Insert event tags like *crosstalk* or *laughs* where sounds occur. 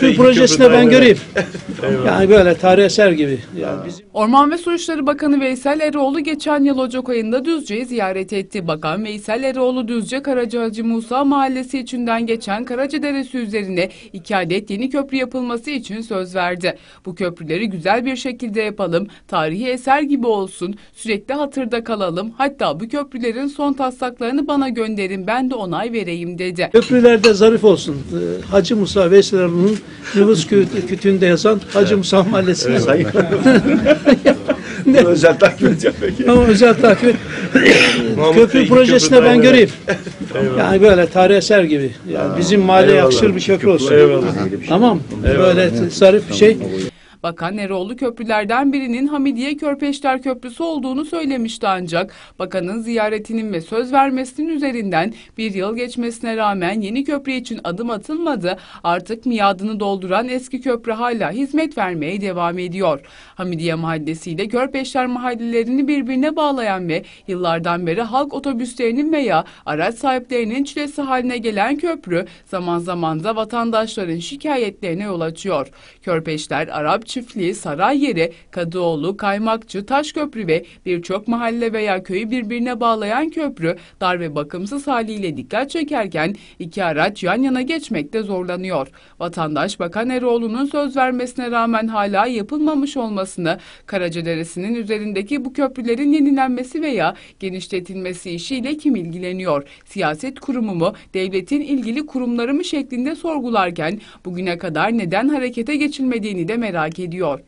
Köy projesinde ben göreyim. *laughs* Yani böyle tarih eser gibi. Yani bizim Orman ve Su İşleri Bakanı Veysel Eroğlu geçen yıl Ocak ayında Düzce'yi ziyaret etti. Bakan Veysel Eroğlu Düzce Karaca Hacı Musa Mahallesi içinden geçen Karaca Deresi üzerine iki adet yeni köprü yapılması için söz verdi. Bu köprüleri güzel bir şekilde yapalım, tarihi eser gibi olsun, sürekli hatırda kalalım. Hatta bu köprülerin son taslaklarını bana gönderin ben de onay vereyim dedi. köprülerde zarif olsun. Ee, Hacı Musa Veysel'in nüfus kü- kütüğünde yazan Hacı Musa Mahallesi'ne *laughs* Özel takip edeceğim peki. Ama özel takip. Köprü köprüden ben göreyim. Yani böyle tarih eser gibi. Yani bizim mahalleye yakışır bir köprü olsun. Tamam. Böyle zarif bir şey. Bakan Eroğlu köprülerden birinin Hamidiye Körpeşler Köprüsü olduğunu söylemişti ancak bakanın ziyaretinin ve söz vermesinin üzerinden bir yıl geçmesine rağmen yeni köprü için adım atılmadı. Artık miadını dolduran eski köprü hala hizmet vermeye devam ediyor. Hamidiye Mahallesi ile Körpeşler mahallelerini birbirine bağlayan ve yıllardan beri halk otobüslerinin veya araç sahiplerinin çilesi haline gelen köprü zaman zaman da vatandaşların şikayetlerine yol açıyor. Körpeşler, Arap Çiftliği, Sarayyeri, Kadıoğlu, Kaymakçı, Taşköprü ve birçok mahalle veya köyü birbirine bağlayan köprü dar ve bakımsız haliyle dikkat çekerken iki araç yan yana geçmekte zorlanıyor. Vatandaş Bakan Eroğlu'nun söz vermesine rağmen hala yapılmamış olmasını, Karacaderesi'nin üzerindeki bu köprülerin yenilenmesi veya genişletilmesi işiyle kim ilgileniyor? Siyaset kurumu mu, devletin ilgili kurumları mı şeklinde sorgularken bugüne kadar neden harekete geçilmediğini de merak ediyor.